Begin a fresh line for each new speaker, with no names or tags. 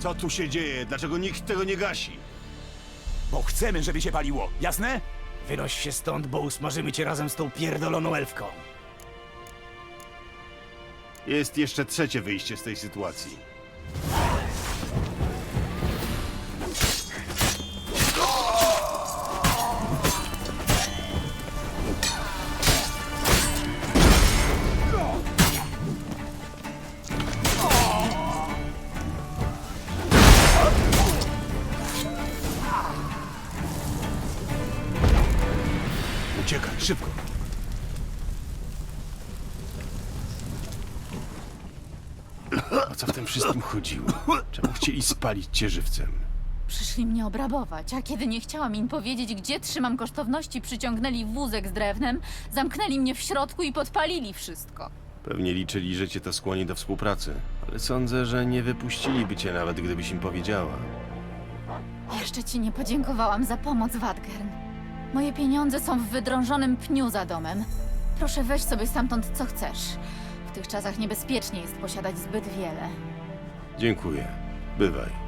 Co tu się dzieje? Dlaczego nikt tego nie gasi?
Bo chcemy, żeby się paliło, jasne? Wynoś się stąd, bo usmażymy cię razem z tą pierdoloną elfką.
Jest jeszcze trzecie wyjście z tej sytuacji. Uciekaj, szybko. O co w tym wszystkim chodziło? Czemu chcieli spalić cię żywcem?
Przyszli mnie obrabować, a kiedy nie chciałam im powiedzieć, gdzie trzymam kosztowności, przyciągnęli wózek z drewnem, zamknęli mnie w środku i podpalili wszystko.
Pewnie liczyli, że cię to skłoni do współpracy, ale sądzę, że nie wypuściliby cię nawet, gdybyś im powiedziała.
Jeszcze ci nie podziękowałam za pomoc, Wadgern. Moje pieniądze są w wydrążonym pniu za domem. Proszę weź sobie stamtąd co chcesz. W tych czasach niebezpiecznie jest posiadać zbyt wiele.
Dziękuję. Bywaj.